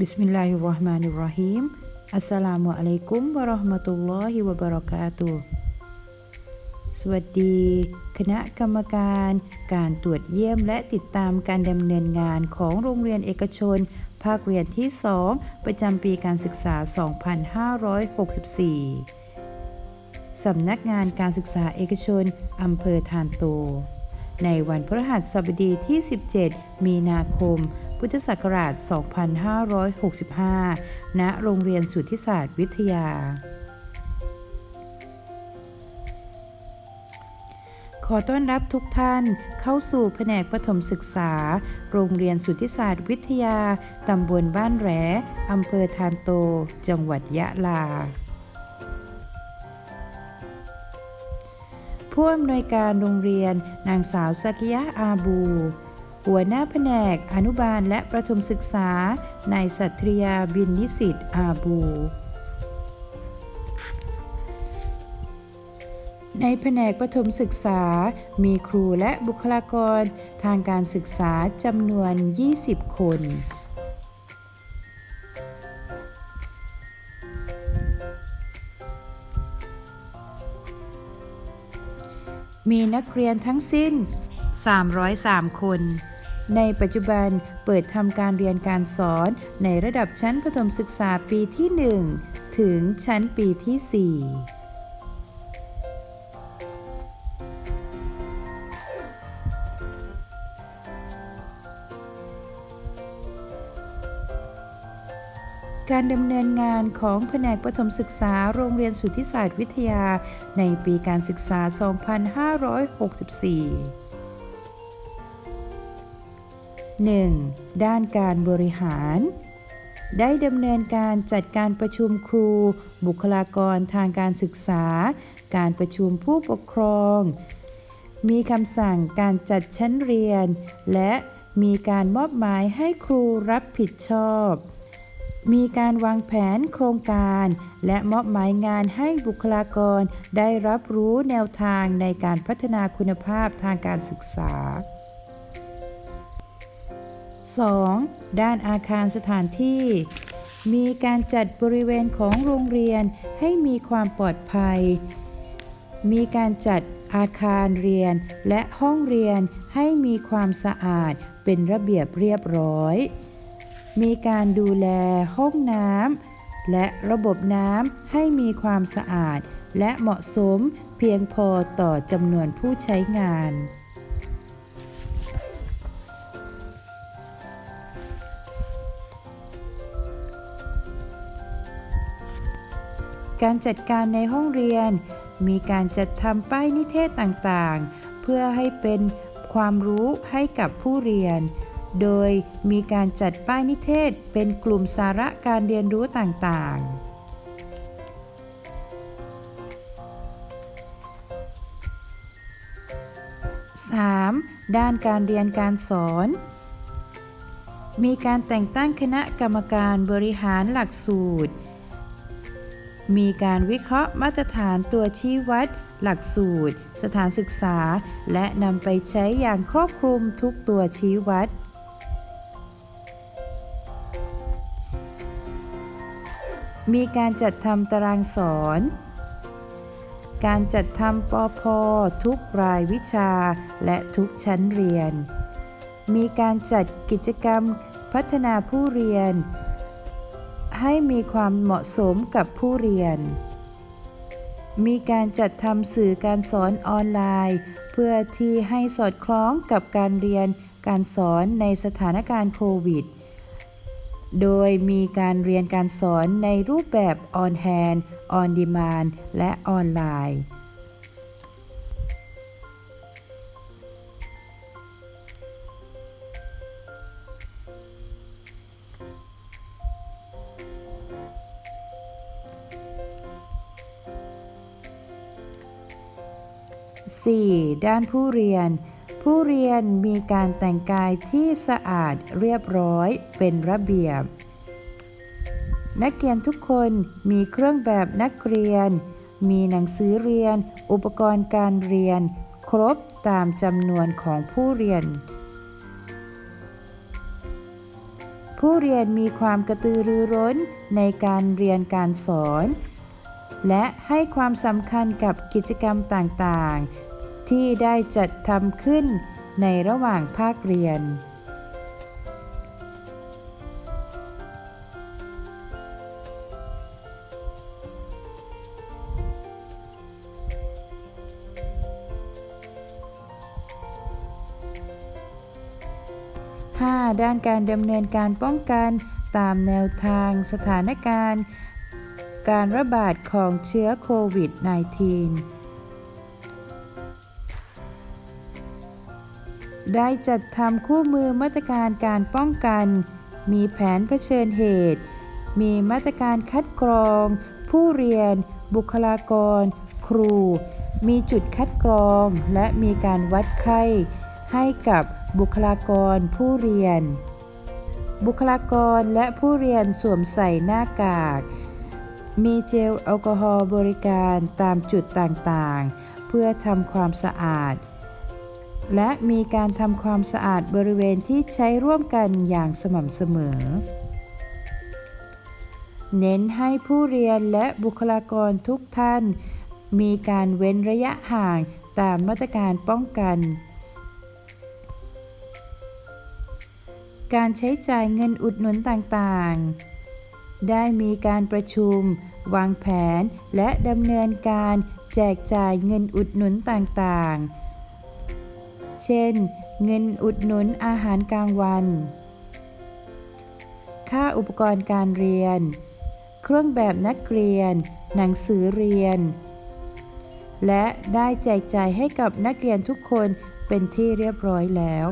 บิสมิลลาฮิรเราะห์มานิรเราะฮีมอัสสลามุอะลัยกุมวะเราะห์มะตุลลอฮิวะบะเราะกาตุฮ์สวัสดี คณะกรรมการการตรวจเยี่ยมและติดตามการดำเนินงานของโรงเรียนเอกชน ภาคเรียนที่ 2 ประจำปีการศึกษา 2564 สำนักงานการศึกษาเอกชนอำเภอทานโต ในวันพฤหัสบดีที่ 17 มีนาคม พุทธศักราช 2565 ณ โรงเรียนสุทธิศาสตร์วิทยา ขอต้อนรับทุกท่านเข้าสู่แผนกประถมศึกษา โรงเรียนสุทธิศาสตร์วิทยา ตำบลบ้านแหลอำเภอทานโต จังหวัดยะลาผู้อำนวยการโรงเรียนนางสาวสักิยะอาบู หัวหน้าแผนก อนุบาลและประถมศึกษา นายสัตริยาบินนิสิตอาบู ในแผนกประถมศึกษา มีครูและบุคลากร ทางการศึกษาจำนวน 20 คนมีนักเรียนทั้งสิ้น 303 คน ในปัจจุบันเปิดทำการเรียนการสอนในระดับชั้นประถมศึกษาปีที่ 1 ถึงชั้นปีที่ 4การดำเนินงานของแผนกประถมศึกษาโรงเรียนสุทธิศาสตร์วิทยาในปีการศึกษา 2564 1. ด้านการบริหาร ได้ดำเนินการจัดการประชุมครู บุคลากรทางการศึกษา การประชุมผู้ปกครอง มีคำสั่งการจัดชั้นเรียน และมีการมอบหมายให้ครูรับผิดชอบ มีการวางแผนโครงการ และมอบหมายงานให้บุคลากรได้รับรู้แนวทางในการพัฒนาคุณภาพทางการศึกษา 2. ด้านอาคารสถานที่ มีการจัดบริเวณของโรงเรียนให้มีความปลอดภัย มีการจัดอาคารเรียนและห้องเรียนให้มีความสะอาดเป็นระเบียบเรียบร้อย มีการดูแลห้องน้ำและระบบน้ำให้มีความสะอาดและเหมาะสมเพียงพอต่อจำนวนผู้ใช้งาน การจัดการในห้องเรียน มีการจัดทำป้ายนิเทศต่างๆ เพื่อให้เป็นความรู้ให้กับผู้เรียน โดยมีการจัดป้ายนิเทศเป็นกลุ่มสาระการเรียนรู้ต่างๆ 3. ด้านการเรียนการสอน มีการแต่งตั้งคณะกรรมการบริหารหลักสูตร มีการวิเคราะห์มาตรฐานตัวชี้วัด หลักสูตร สถานศึกษา และนำไปใช้อย่างครอบคลุมทุกตัวชี้วัด มีการจัดทำตารางสอน การจัดทำปอพอทุกรายวิชาและทุกชั้นเรียน มีการจัดกิจกรรมพัฒนาผู้เรียน ให้มีความเหมาะสมกับผู้เรียน มีการจัดทำสื่อการสอนออนไลน์ เพื่อที่ให้สอดคล้องกับการเรียนการสอนในสถานการณ์โควิด โดยมีการเรียนการสอนในรูปแบบออนแฮน ออนดีมานและออนไลน์ 4. ด้านผู้เรียน ผู้เรียนมีการแต่งกายที่สะอาดเรียบร้อยเป็นระเบียบ นักเรียนทุกคนมีเครื่องแบบนักเรียน มีหนังสือเรียน อุปกรณ์การเรียน ครบตามจำนวนของผู้เรียนผผู้เรียนมีความกระตือรือร้นในการเรียนการสอน และให้ความสำคัญกับกิจกรรมต่างๆ ที่ได้จัดทำขึ้นในระหว่างภาคเรียน 5. ด้านการดำเนินการป้องกันตามแนวทางสถานการณ์ การระบาดของเชื้อโควิด -19 ได้จัดทำคู่มือมาตรการการป้องกัน มีแผนเผชิญเหตุ มีมาตรการคัดกรอง ผู้เรียน บุคลากร ครู มีจุดคัดกรอง และมีการวัดไข้ ให้กับบุคลากรผู้เรียน บุคลากรและผู้เรียนสวมใส่หน้ากาก มีเจลแอลกอฮอล์บริการตามจุดต่างๆ เพื่อทำความสะอาด และมีการทำความสะอาดบริเวณที่ใช้ร่วมกันอย่างสม่ำเสมอ เน้นให้ผู้เรียนและบุคลากรทุกท่าน มีการเว้นระยะห่างตามมาตรการป้องกัน การใช้จ่ายเงินอุดหนุนต่างๆ ได้มีการประชุม วางแผนและดำเนินการแจกจ่ายเงินอุดหนุนต่างๆ เช่น เงินอุดหนุนอาหารกลางวัน ค่าอุปกรณ์การเรียน เครื่องแบบนักเรียน หนังสือเรียน และได้แจกจ่ายให้กับนักเรียนทุกคนเป็นที่เรียบร้อยแล้ว